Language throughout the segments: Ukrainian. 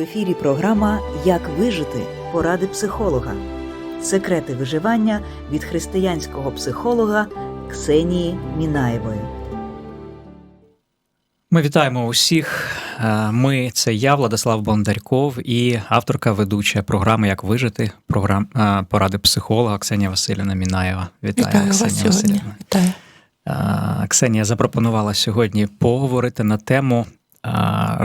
В ефірі програма Як вижити поради психолога. Секрети виживання від християнського психолога Ксенії Мінаєвої. Ми вітаємо усіх. Е, Ми це я, Владислав Бондарьков, і авторка ведуча програми Як вижити програм е, поради психолога Ксенія Васильівна Мінаєва. Вітаю, Вітаю вас Ксенія сьогодні. Васильівна. Вітаю. Е, Ксенія запропонувала сьогодні поговорити на тему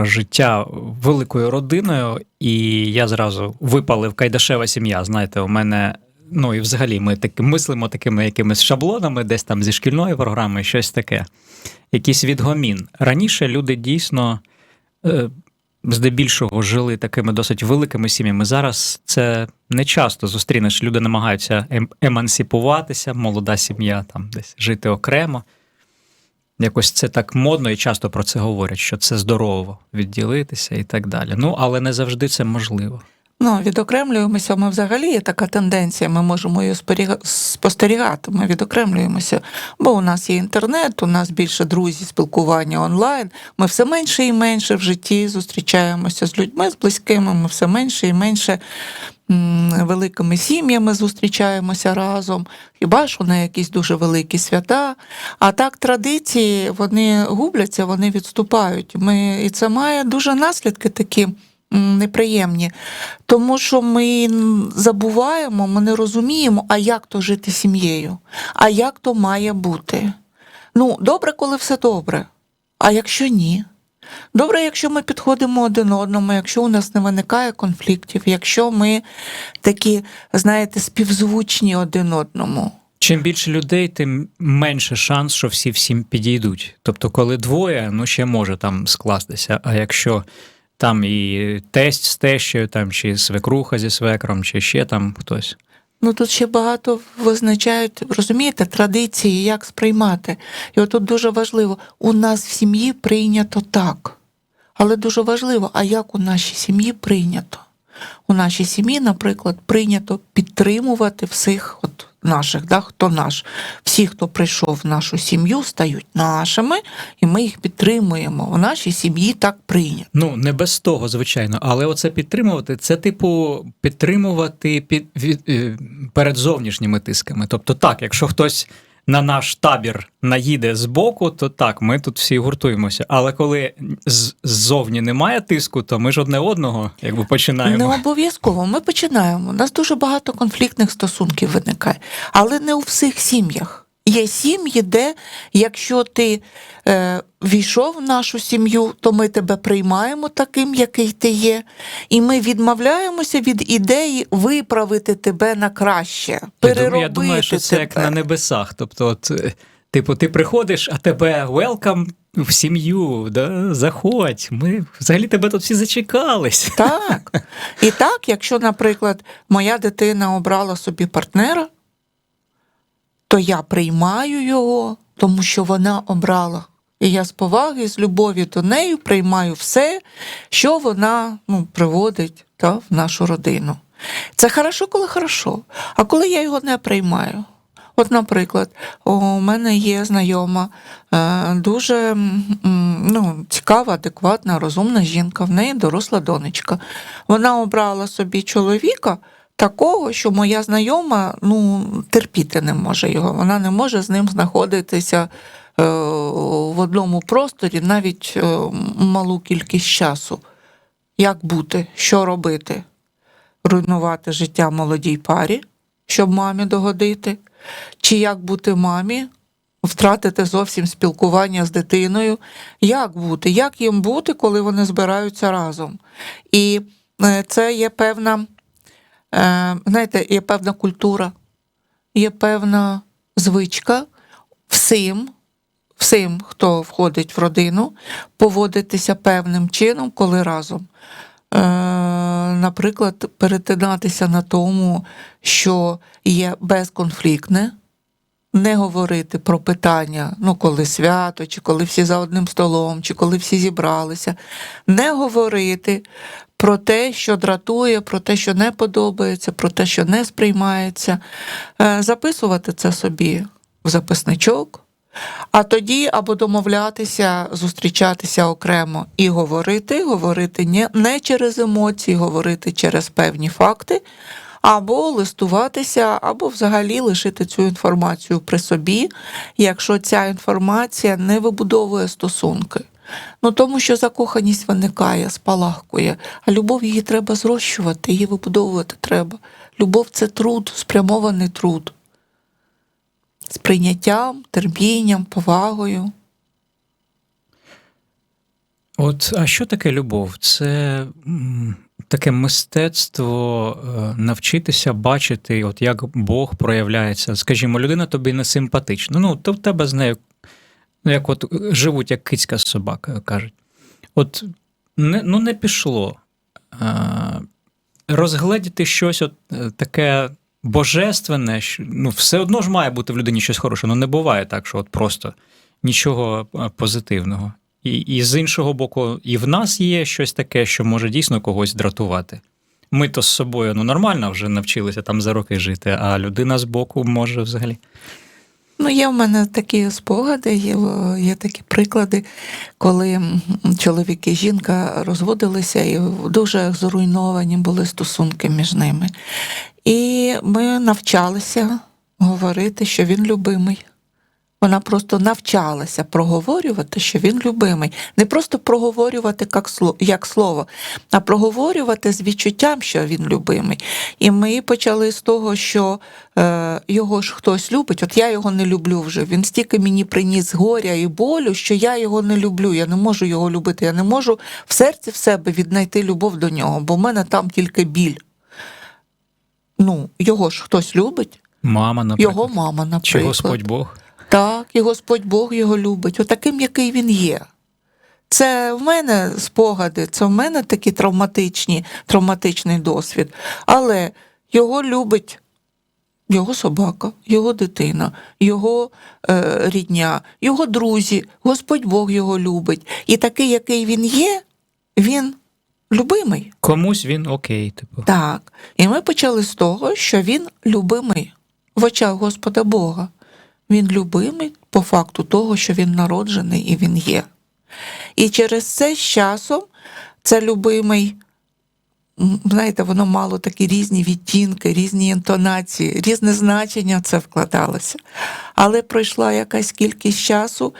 життя великою родиною, і я зразу випалив Кайдашева сім'я. Знаєте, у мене. Ну і взагалі ми так мислимо такими якимись шаблонами, десь там зі шкільної програми, щось таке. Якийсь відгомін. Раніше люди дійсно е, здебільшого жили такими досить великими сім'ями. Зараз це не часто зустрінеш. Люди намагаються ем- емансипуватися, молода сім'я, там десь жити окремо. Якось це так модно і часто про це говорять, що це здорово відділитися і так далі. Ну, але не завжди це можливо. Ну, відокремлюємося. Ми взагалі є така тенденція, ми можемо її спостерігати. Ми відокремлюємося, бо у нас є інтернет, у нас більше друзі, спілкування онлайн. Ми все менше і менше в житті зустрічаємося з людьми, з близькими. Ми все менше і менше великими сім'ями зустрічаємося разом. Хіба що на якісь дуже великі свята. А так традиції вони губляться, вони відступають. Ми, і це має дуже наслідки такі неприємні. Тому що ми забуваємо, ми не розуміємо, а як то жити сім'єю, а як то має бути. Ну, добре, коли все добре. А якщо ні? Добре, якщо ми підходимо один одному, якщо у нас не виникає конфліктів, якщо ми такі, знаєте, співзвучні один одному. Чим більше людей, тим менше шанс, що всі всім підійдуть. Тобто, коли двоє, ну ще може там скластися. А якщо там і тесть з тещою, там чи свекруха зі свекром, чи ще там хтось. Ну тут ще багато визначають, розумієте, традиції, як сприймати. І отут дуже важливо, у нас в сім'ї прийнято так. Але дуже важливо, а як у нашій сім'ї прийнято? У нашій сім'ї, наприклад, прийнято підтримувати всіх от наших, да, хто наш. Всі, хто прийшов в нашу сім'ю, стають нашими, і ми їх підтримуємо. У нашій сім'ї так прийнято. Ну, не без того, звичайно, але оце підтримувати, це типу підтримувати під, від, е, перед зовнішніми тисками. Тобто, так, якщо хтось на наш табір наїде з боку, то так, ми тут всі гуртуємося. Але коли ззовні немає тиску, то ми ж одне одного якби починаємо. Не обов'язково. Ми починаємо. У нас дуже багато конфліктних стосунків виникає, але не у всіх сім'ях. Є сім'ї, де якщо ти е, війшов в нашу сім'ю, то ми тебе приймаємо таким, який ти є, і ми відмовляємося від ідеї виправити тебе на краще, переробити я думаю, що це тебе. як на небесах. Тобто, от, е, типу, ти приходиш, а тебе welcome в сім'ю, да? заходь. Ми взагалі тебе тут всі зачекались. Так. І так, якщо, наприклад, моя дитина обрала собі партнера, то я приймаю його, тому що вона обрала. І я з поваги, з любові до неї приймаю все, що вона ну, приводить та, в нашу родину. Це хорошо, коли хорошо. А коли я його не приймаю. От, наприклад, у мене є знайома е, дуже ну, цікава, адекватна, розумна жінка, в неї доросла донечка. Вона обрала собі чоловіка такого, що моя знайома ну, терпіти не може його. Вона не може з ним знаходитися е, в одному просторі навіть е, малу кількість часу. Як бути, що робити? Руйнувати життя молодій парі, щоб мамі догодити, чи як бути мамі, втратити зовсім спілкування з дитиною, як бути, як їм бути, коли вони збираються разом. І е, це є певна, знаєте, є певна культура, є певна звичка всім, всім, хто входить в родину, поводитися певним чином, коли разом. Е, наприклад, перетинатися на тому, що є безконфліктне, не говорити про питання, ну, коли свято, чи коли всі за одним столом, чи коли всі зібралися, не говорити про те, що дратує, про те, що не подобається, про те, що не сприймається, Е, записувати це собі в записничок. А тоді або домовлятися, зустрічатися окремо і говорити, говорити не, не через емоції, говорити через певні факти, або листуватися, або взагалі лишити цю інформацію при собі, якщо ця інформація не вибудовує стосунки. Ну тому що закоханість виникає, спалахкує, а любов її треба зрощувати, її вибудовувати треба. Любов це труд, спрямований труд. З прийняттям, терпінням, повагою. От, а що таке любов? Це таке мистецтво е, навчитися бачити, от як Бог проявляється. Скажімо, людина тобі не симпатична. Ну, то в тебе з нею, ну, як от живуть, як кицька з собакою, кажуть. От не, ну, не пішло. Е, розгледіти щось от, е, таке божественне, що, ну, все одно ж має бути в людині щось хороше. Ну, не буває так, що от просто нічого позитивного. І, і з іншого боку, і в нас є щось таке, що може дійсно когось дратувати. Ми то з собою ну, нормально вже навчилися там за роки жити, а людина з боку може взагалі. Ну, є в мене такі спогади, є, є такі приклади, коли чоловік і жінка розводилися, і дуже зруйновані були стосунки між ними. І ми навчалися говорити, що він любимий. Вона просто навчалася проговорювати, що він любимий. Не просто проговорювати як слово, а проговорювати з відчуттям, що він любимий. І ми почали з того, що е, його ж хтось любить. От я його не люблю вже. Він стільки мені приніс горя і болю, що я його не люблю. Я не можу його любити. Я не можу в серці в себе віднайти любов до нього, бо в мене там тільки біль. Ну, його ж хтось любить, Мама, наприклад. його мама, наприклад. Чи Господь Бог? Так, і Господь Бог його любить, отаким, який він є. Це в мене спогади, це в мене такі травматичні, травматичний досвід. Але його любить його собака, його дитина, його е, рідня, його друзі, Господь Бог його любить. І такий, який він є, він любимий. Комусь він окей, типу. Так. І ми почали з того, що він любимий в очах Господа Бога. Він любимий по факту того, що він народжений і він є. І через це з часом це любимий, знаєте, воно мало такі різні відтінки, різні інтонації, різне значення в це вкладалося. Але пройшла якась кількість часу,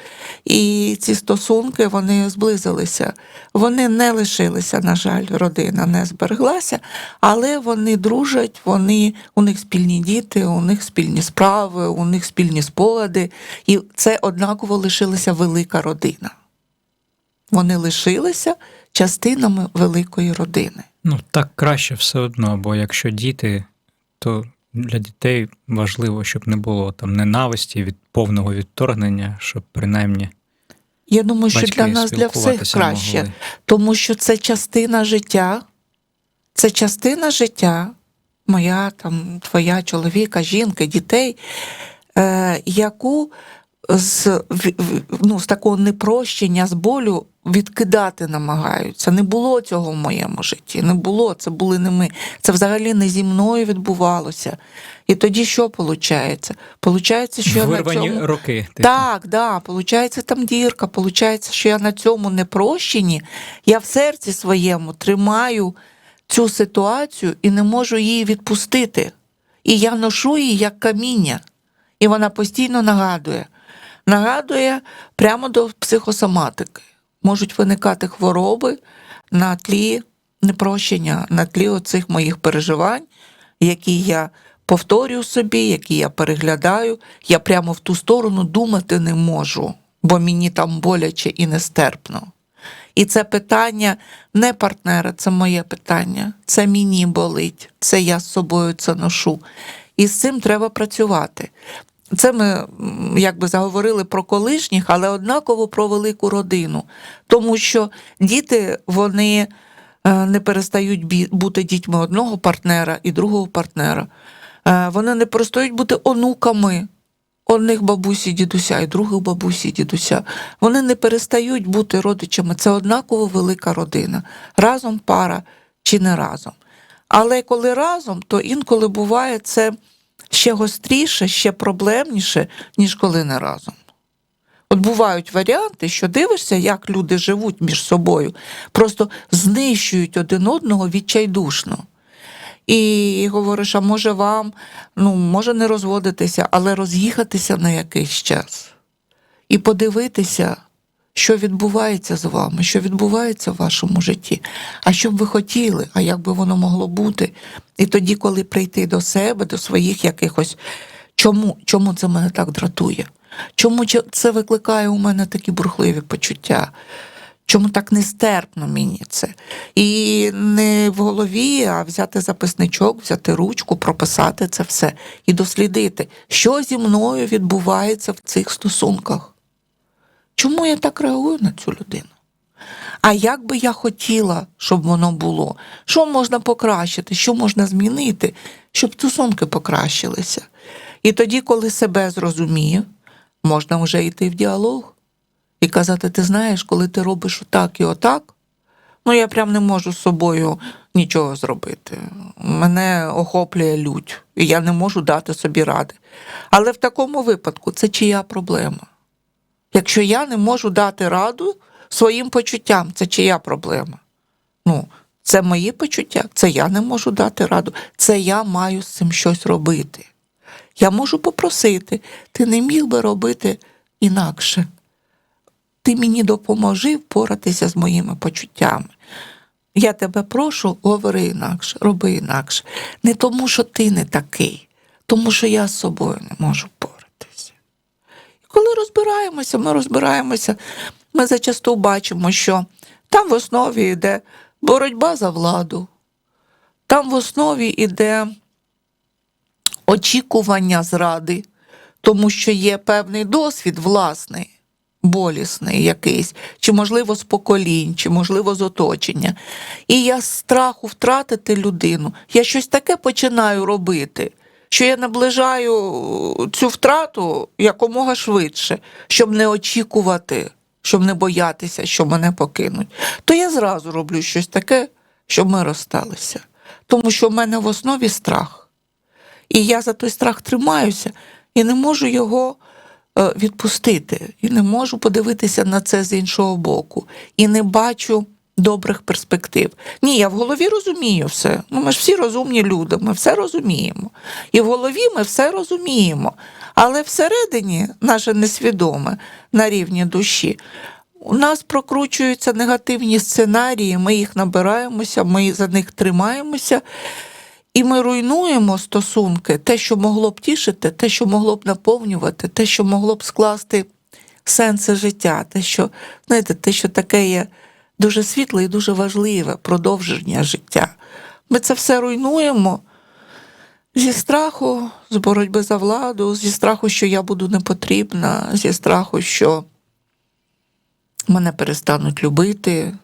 і ці стосунки вони зблизилися. Вони не лишилися, на жаль, родина не збереглася, але вони дружать, вони, у них спільні діти, у них спільні справи, у них спільні спогади. І це однаково лишилася велика родина. Вони лишилися частинами великої родини. Ну, так краще все одно, бо якщо діти, то для дітей важливо, щоб не було там ненависті від повного відторгнення, щоб принаймні Я думаю, що батьки для нас, для всіх краще, могли. тому що це частина життя, це частина життя, моя, там, твоя чоловіка, жінки, дітей, е, яку з, в- в- ну, з такого непрощення, з болю відкидати намагаються. Не було цього в моєму житті. Не було, це були не ми. Це взагалі не зі мною відбувалося. І тоді що виходить? Получається, що я на Вирвані цьому... роки. типу. Так, да, получається там дірка, получається, що я на цьому непрощенні, я в серці своєму тримаю цю ситуацію і не можу її відпустити. І я ношу її як каміння. І вона постійно нагадує. Нагадує прямо до психосоматики. Можуть виникати хвороби на тлі непрощення, на тлі оцих моїх переживань, які я повторюю собі, які я переглядаю. Я прямо в ту сторону думати не можу, бо мені там боляче і нестерпно. І це питання не партнера, це моє питання. Це мені болить, це я з собою це ношу. І з цим треба працювати. Це ми якби заговорили про колишніх, але однаково про велику родину. Тому що діти вони е, не перестають бути дітьми одного партнера і другого партнера. Е, Вони не перестають бути онуками одних бабусі, дідуся і других бабусі, дідуся. Вони не перестають бути родичами. Це однаково велика родина. Разом пара чи не разом. Але коли разом, то інколи буває це ще гостріше, ще проблемніше, ніж коли не разом. От бувають варіанти, що дивишся, як люди живуть між собою, просто знищують один одного відчайдушно. І говориш, а може вам, ну, може не розводитися, але роз'їхатися на якийсь час і подивитися, що відбувається з вами, що відбувається в вашому житті, а що б ви хотіли, а як би воно могло бути. І тоді, коли прийти до себе, до своїх якихось, чому, чому це мене так дратує? Чому це викликає у мене такі бурхливі почуття? Чому так нестерпно мені це? І не в голові, а взяти записничок, взяти ручку, прописати це все і дослідити, що зі мною відбувається в цих стосунках. Чому я так реагую на цю людину? А як би я хотіла, щоб воно було? Що можна покращити, що можна змінити, щоб стосунки покращилися? І тоді, коли себе зрозумію, можна вже йти в діалог і казати: ти знаєш, коли ти робиш отак і отак, ну я прям не можу з собою нічого зробити. Мене охоплює лють, і я не можу дати собі ради. Але в такому випадку це чия проблема? Якщо я не можу дати раду своїм почуттям, це чия проблема? Ну, це мої почуття, це я не можу дати раду, це я маю з цим щось робити. Я можу попросити, ти не міг би робити інакше. Ти мені допоможи впоратися з моїми почуттями. Я тебе прошу, говори інакше, роби інакше. Не тому, що ти не такий, тому що я з собою не можу коли розбираємося, ми розбираємося, ми зачасту бачимо, що там в основі йде боротьба за владу, там в основі йде очікування зради, тому що є певний досвід власний, болісний якийсь, чи, можливо, з поколінь, чи, можливо, з оточення. І я з страху втратити людину, я щось таке починаю робити, що я наближаю цю втрату якомога швидше, щоб не очікувати, щоб не боятися, що мене покинуть. То я зразу роблю щось таке, щоб ми розсталися. Тому що в мене в основі страх. І я за той страх тримаюся і не можу його е, відпустити, і не можу подивитися на це з іншого боку, і не бачу добрих перспектив. Ні, я в голові розумію все. Ну, ми ж всі розумні люди, ми все розуміємо. І в голові ми все розуміємо. Але всередині, наше несвідоме на рівні душі, у нас прокручуються негативні сценарії, ми їх набираємося, ми за них тримаємося. І ми руйнуємо стосунки, те, що могло б тішити, те, що могло б наповнювати, те, що могло б скласти сенси життя, те, що, знаєте, те, що таке є дуже світле і дуже важливе продовження життя. Ми це все руйнуємо зі страху, з боротьби за владу, зі страху, що я буду непотрібна, зі страху, що мене перестануть любити.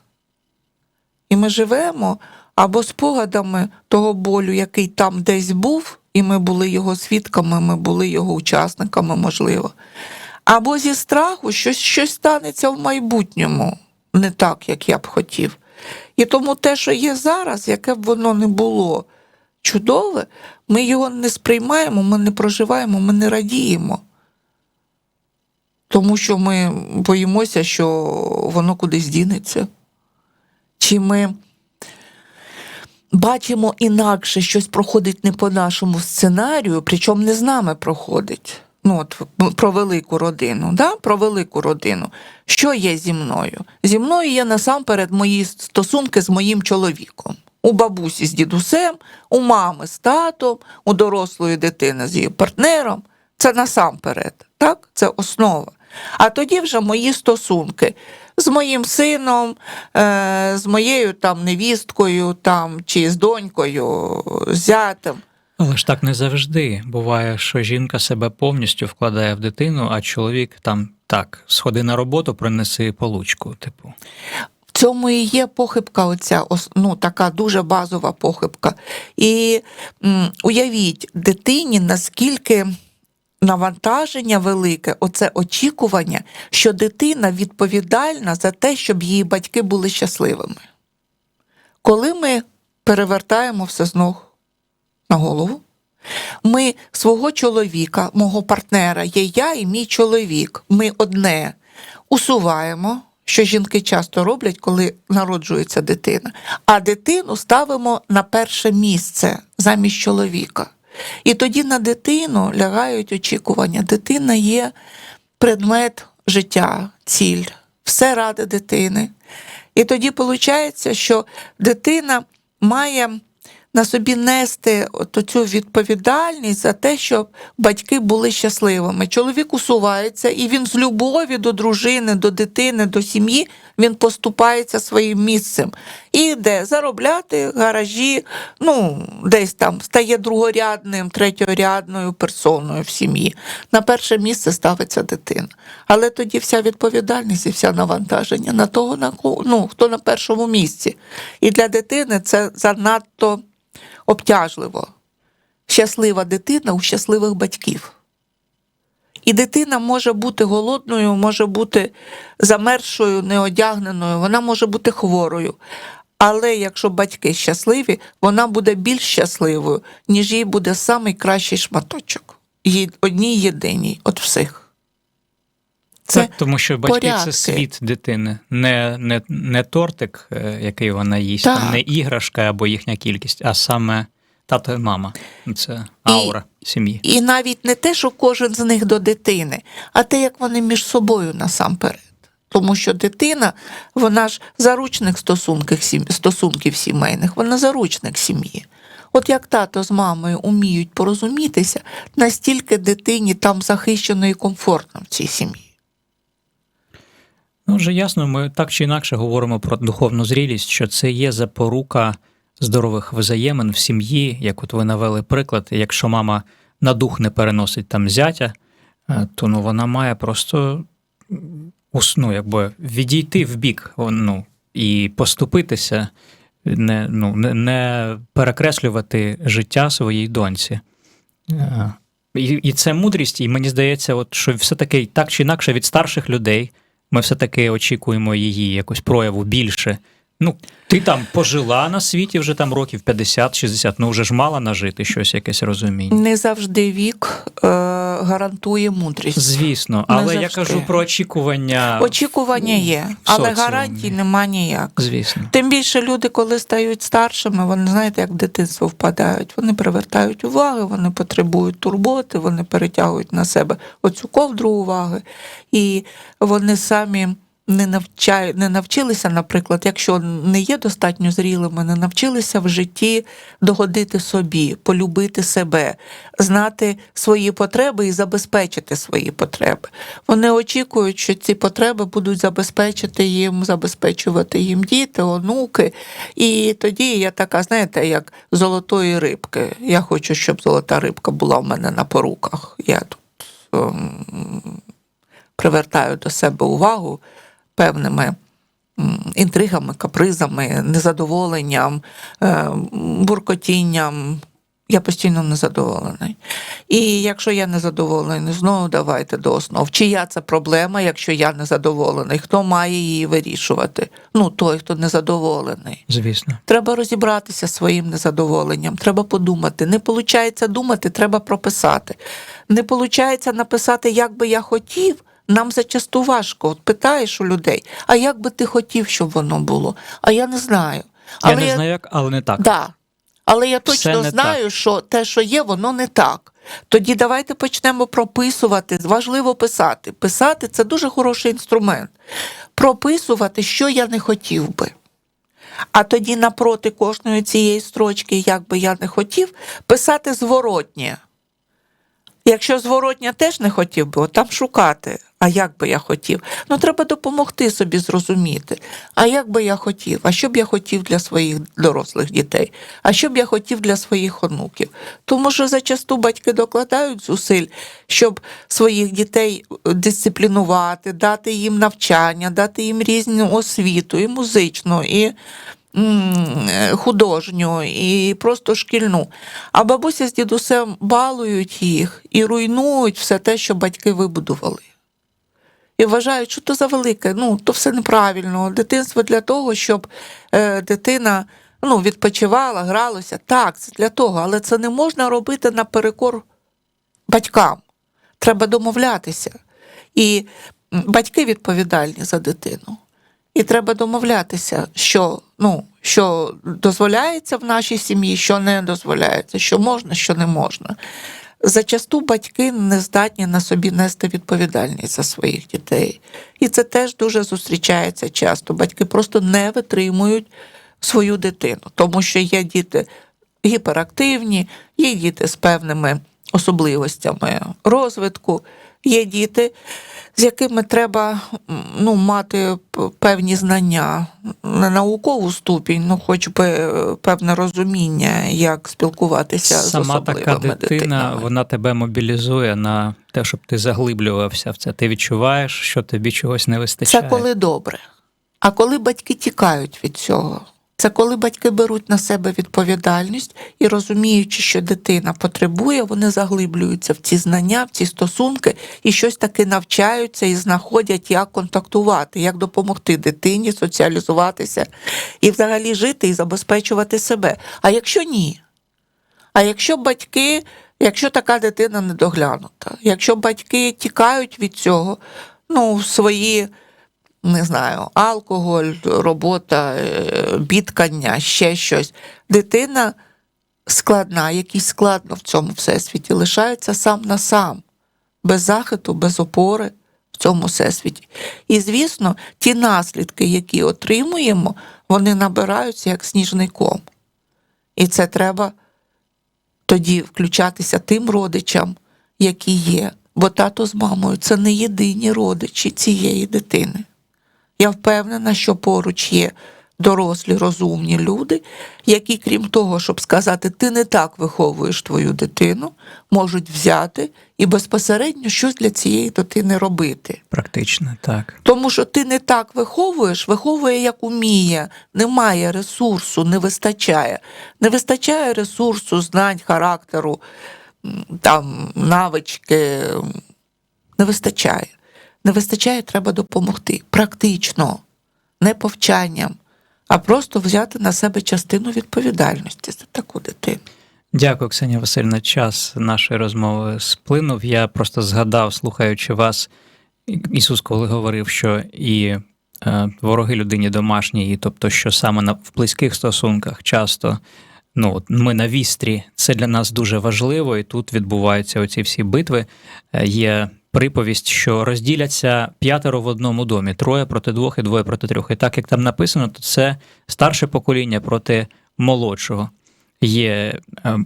І ми живемо або спогадами того болю, який там десь був, і ми були його свідками, ми були його учасниками, можливо. Або зі страху, що щось станеться в майбутньому не так, як я б хотів. І тому те, що є зараз, яке б воно не було чудове, ми його не сприймаємо, ми не проживаємо, ми не радіємо. Тому що ми боїмося, що воно кудись дінеться. Чи ми бачимо інакше, щось проходить не по нашому сценарію, причому не з нами проходить. Ну, от про велику родину, да? про велику родину. Що є зі мною? Зі мною є насамперед мої стосунки з моїм чоловіком. У бабусі з дідусем, у мами з татом, у дорослої дитини з її партнером. Це насамперед, так? Це основа. А тоді вже мої стосунки з моїм сином, е, з моєю там невісткою, там, чи з донькою, з зятем. Але ж так не завжди. Буває, що жінка себе повністю вкладає в дитину, а чоловік там так, сходи на роботу, принеси получку. Типу, В цьому і є похибка, оця ну, така дуже базова похибка. І м, уявіть дитині, наскільки навантаження велике, оце очікування, що дитина відповідальна за те, щоб її батьки були щасливими. Коли ми перевертаємо все з ног на голову, Ми свого чоловіка, мого партнера, є я і мій чоловік. Ми одне усуваємо, що жінки часто роблять, коли народжується дитина. А дитину ставимо на перше місце замість чоловіка. І тоді на дитину лягають очікування. Дитина є предмет життя, ціль, все ради дитини. І тоді виходить, що дитина має на собі нести от цю відповідальність за те, щоб батьки були щасливими. Чоловік усувається, і він з любові до дружини, до дитини, до сім'ї він поступається своїм місцем і йде заробляти гаражі, ну десь там стає другорядним, третьорядною персоною в сім'ї. На перше місце ставиться дитина. Але тоді вся відповідальність і вся навантаження на того, на ну, хто на першому місці. І для дитини це занадто обтяжливо. Щаслива дитина у щасливих батьків. І дитина може бути голодною, може бути замерзшою, неодягненою, вона може бути хворою. Але якщо батьки щасливі, вона буде більш щасливою, ніж їй буде самий кращий шматочок. Одній єдиній, от всіх. Це Так, тому що батьки порядки. це світ дитини, не, не, не тортик, е, який вона їсть, Так. там, не іграшка або їхня кількість, а саме тато і мама. Це аура сім'ї. І навіть не те, що кожен з них до дитини, а те, як вони між собою насамперед. Тому що дитина, вона ж заручник стосунків, сім- стосунків сімейних, вона заручник сім'ї. От як тато з мамою уміють порозумітися, настільки дитині там захищено і комфортно в цій сім'ї. Ну, вже ясно, ми так чи інакше говоримо про духовну зрілість, що це є запорука здорових взаємин в сім'ї, як от ви навели приклад, якщо мама на дух не переносить там зятя, е, то ну, вона має просто ну, якби відійти в бік ну, і поступитися, не, ну, не перекреслювати життя своїй доньці. Е, І, і це мудрість, і мені здається, от, що все-таки так чи інакше від старших людей ми все-таки очікуємо її якось прояву більше. Ну, ти там пожила на світі вже там років 50-60, ну вже ж мала нажити щось якесь розуміння. Не завжди вік е, гарантує мудрість. Звісно, але я кажу про очікування. Очікування є, але гарантій нема ніяк. Звісно. Тим більше люди, коли стають старшими, вони знаєте, як в дитинство впадають. Вони привертають увагу, вони потребують турботи, вони перетягують на себе оцю ковдру уваги, і вони самі. Не навчають, не навчилися, наприклад, якщо не є достатньо зрілими, не навчилися в житті догодити собі, полюбити себе, знати свої потреби і забезпечити свої потреби. Вони очікують, що ці потреби будуть забезпечити їм, забезпечувати їм діти, онуки. І тоді я така, знаєте, як золотої рибки. Я хочу, щоб золота рибка була в мене на поруках. Я тут ем, привертаю до себе увагу певними інтригами, капризами, незадоволенням, е, буркотінням. Я постійно незадоволений. І якщо я незадоволений, знову давайте до основ. Чия це проблема, якщо я незадоволений? Хто має її вирішувати? Ну, той, хто незадоволений. Звісно. Треба розібратися зі своїм незадоволенням, треба подумати. Не виходить думати, треба прописати. Не виходить написати, як би я хотів. Нам зачасту важко. От питаєш у людей, а як би ти хотів, щоб воно було? А я не знаю. Я не знаю як, але не так. Да. Але я точно знаю, що те, що є, воно не так. Тоді давайте почнемо прописувати. Важливо писати. Писати це дуже хороший інструмент. Прописувати, що я не хотів би. А тоді напроти кожної цієї строчки, як би я не хотів, писати зворотнє. Якщо зворотня теж не хотів би, там шукати, а як би я хотів. Ну, треба допомогти собі зрозуміти. А як би я хотів? А що б я хотів для своїх дорослих дітей? А що б я хотів для своїх онуків? Тому що зачасту батьки докладають зусиль, щоб своїх дітей е, дисциплінувати, дати їм навчання, дати їм різну освіту, і музичну, і художню і просто шкільну. А бабуся з дідусем балують їх і руйнують все те, що батьки вибудували. І вважають, що то за велике, ну то все неправильно. Дитинство для того, щоб е, дитина ну, відпочивала, гралося. Так, це для того, але це не можна робити наперекор батькам. Треба домовлятися. І батьки відповідальні за дитину. І треба домовлятися, що, ну, що дозволяється в нашій сім'ї, що не дозволяється, що можна, що не можна. Зачасту батьки не здатні на собі нести відповідальність за своїх дітей. І це теж дуже зустрічається часто. Батьки просто не витримують свою дитину, тому що є діти гіперактивні, є діти з певними особливостями розвитку, є діти, з якими треба ну, мати певні знання, не наукову ступінь, ну хоч би е, певне розуміння, як спілкуватися з Сама особливими така дитина, дитинами. вона тебе мобілізує на те, щоб ти заглиблювався в це. Ти відчуваєш, що тобі чогось не вистачає. Це коли добре. А коли батьки тікають від цього, це коли батьки беруть на себе відповідальність і розуміючи, що дитина потребує, вони заглиблюються в ці знання, в ці стосунки і щось таки навчаються і знаходять, як контактувати, як допомогти дитині соціалізуватися і взагалі жити і забезпечувати себе. А якщо ні, а якщо батьки, якщо така дитина недоглянута, якщо батьки тікають від цього, ну, в свої, не знаю, алкоголь, робота, е, бідкання, ще щось, дитина складна, якийсь складно в цьому всесвіті, лишається сам на сам, без захисту, без опори в цьому всесвіті. І, звісно, ті наслідки, які отримуємо, вони набираються як сніжний ком. І це треба тоді включатися тим родичам, які є. Бо тато з мамою це не єдині родичі цієї дитини. Я впевнена, що поруч є дорослі, розумні люди, які, крім того, щоб сказати, ти не так виховуєш твою дитину, можуть взяти і безпосередньо щось для цієї дитини робити. Практично, так. Тому що ти не так виховуєш, виховує як уміє, немає ресурсу, не вистачає. Не вистачає ресурсу, знань, характеру, там, навички. Не вистачає. Не вистачає, треба допомогти. Практично, не повчанням, а просто взяти на себе частину відповідальності за таку дитину. Дякую, Ксенія Васильівна. Час нашої розмови сплинув. Я просто згадав, слухаючи вас, Ісус, коли говорив, що і е, вороги людині домашній, тобто, що саме на в близьких стосунках часто ну, ми на вістрі, це для нас дуже важливо, і тут відбуваються оці всі битви. Е, Є приповість, що розділяться п'ятеро в одному домі: троє проти двох і двоє проти трьох. І так як там написано, то це старше покоління проти молодшого. Є е,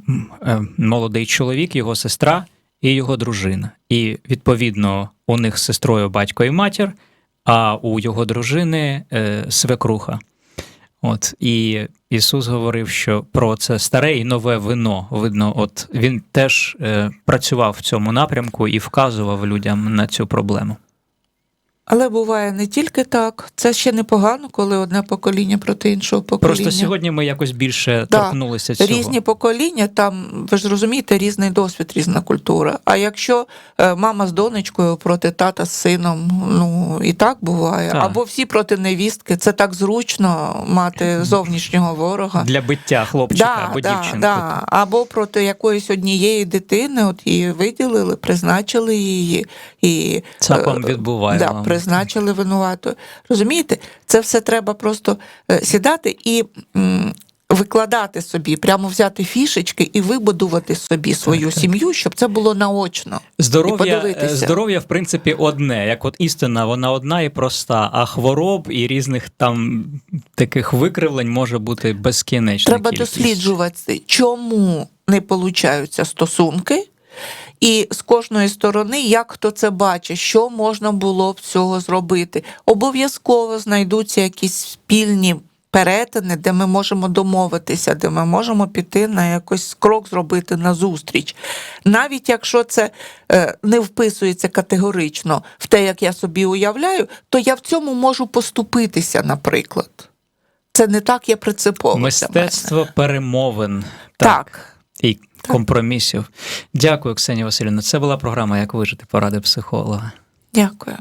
е, молодий чоловік, його сестра і його дружина. І відповідно у них з сестрою батько і матір, а у його дружини е, свекруха. От і Ісус говорив, що про це старе і нове вино. Видно, от він теж е, працював в цьому напрямку і вказував людям на цю проблему. Але буває не тільки так. Це ще непогано, коли одне покоління проти іншого покоління. Просто сьогодні ми якось більше Да. торкнулися цього. Різні покоління, там ви ж розумієте, різний досвід, різна культура. А якщо е, мама з донечкою проти тата з сином, ну і так буває. Так. Або всі проти невістки, це так зручно мати зовнішнього ворога. для биття хлопчика або дівчинки. Да. Або проти якоїсь однієї дитини, от її виділили, призначили її і Цапом е, відбуває Да. Призначили винуватою. Розумієте, це все треба просто е, сідати і. Викладати собі, прямо взяти фішечки і вибудувати собі свою сім'ю, щоб це було наочно. Здоров'я, е, здоров'я, в принципі, одне. Як от істина, вона одна і проста, а хвороб і різних там таких викривлень може бути безкінечна Треба кількість. досліджувати, чому не получаються стосунки, і з кожної сторони, як хто це бачить, що можна було б цього зробити. Обов'язково знайдуться якісь спільні. Перетини, де ми можемо домовитися, де ми можемо піти на якийсь крок зробити на зустріч. Навіть якщо це е, не вписується категорично в те, як я собі уявляю, то я в цьому можу поступитися, наприклад. Це не так є принципово. Мистецтво перемовин Так. і компромісів. Дякую, Ксенія Васильівна. Це була програма Як вижити поради психолога. Дякую.